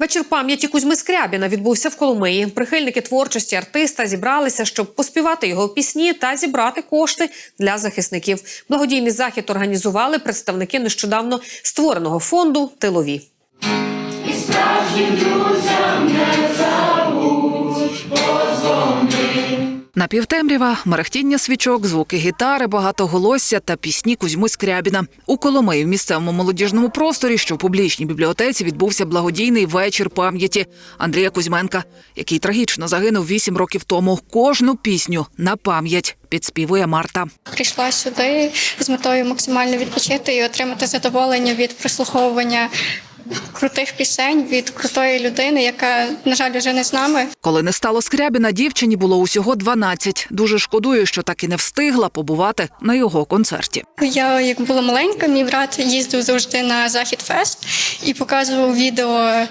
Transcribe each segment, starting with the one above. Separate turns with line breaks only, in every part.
Вечір пам'яті Кузьми Скрябіна відбувся в Коломиї. Прихильники творчості артиста зібралися, щоб поспівати його пісні та зібрати кошти для захисників. Благодійний захід організували представники нещодавно створеного фонду Тилові.
Напівтемрява, мерехтіння свічок, звуки гітари, багатоголосся та пісні Кузьми Скрябіна. У Коломиї в місцевому молодіжному просторі, що в публічній бібліотеці відбувся благодійний вечір пам'яті Андрія Кузьменка, який трагічно загинув вісім років тому. Кожну пісню на пам'ять підспівує Марта.
Прийшла сюди з метою максимально відпочити і отримати задоволення від прослуховування крутих пісень від крутої людини, яка, на жаль, вже не з нами.
Коли не стало Скрябіна, дівчині було усього 12. Дуже шкодую, що так і не встигла побувати на його концерті.
Я, як була маленька, мій брат їздив завжди на Захід Фест і показував відео е,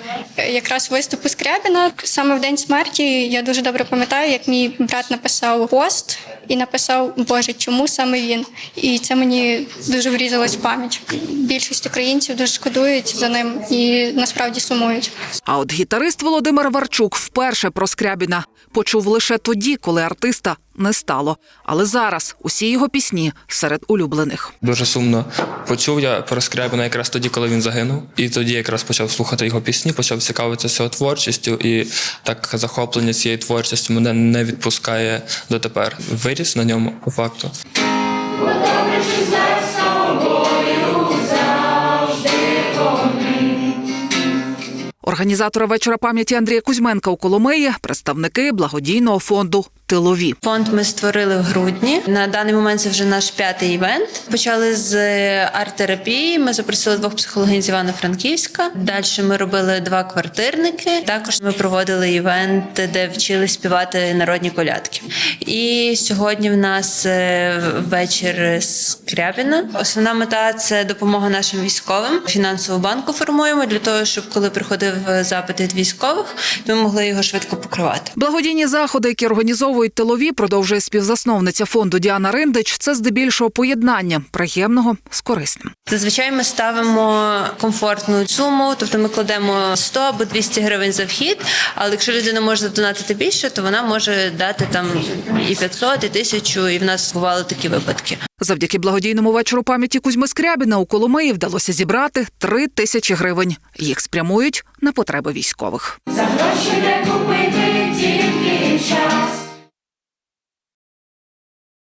якраз виступу Скрябіна. Саме в день смерті я дуже добре пам'ятаю, як мій брат написав пост і написав Боже, чому саме він? І це мені дуже врізалось в пам'ять. Більшість українців дуже шкодують за ним і насправді сумують.
А от гітарист Володимир Варчук вперше про Скрябіна почув лише тоді, коли артиста не стало. Але зараз усі його пісні серед улюблених.
Дуже сумно почув я про Скрябіна якраз тоді, коли він загинув. І тоді якраз почав слухати його пісні, почав цікавитися його творчістю, і так захоплення цією творчістю мене не відпускає дотепер. Виріс на ньому по факту.
Організатори вечора пам'яті Андрія Кузьменка у Коломиї, представники благодійного фонду Тилові.
Фонд ми створили в грудні. На даний момент це вже наш п'ятий івент. Почали з арт-терапії. Ми запросили двох психологинь з Івано-Франківська. Далі ми робили два квартирники. Також ми проводили івент, де вчили співати народні колядки. І сьогодні в нас е, вечір Скрябіна. Основна мета це допомога нашим військовим. Фінансову банку формуємо для того, щоб коли приходив запит від військових, ми могли його швидко покривати.
Благодійні заходи, які організовують тилові, продовжує співзасновниця фонду Діана Риндич. Це здебільшого поєднання приємного з корисним.
Зазвичай ми ставимо комфортну суму, тобто ми кладемо 100 або 200 гривень за вхід. Але якщо людина може задонатити більше, то вона може дати там і 500, і 1000, і в нас бували такі випадки.
Завдяки благодійному вечору пам'яті Кузьми Скрябіна у Коломиї вдалося зібрати три тисячі гривень. Їх спрямують на потреби військових.
За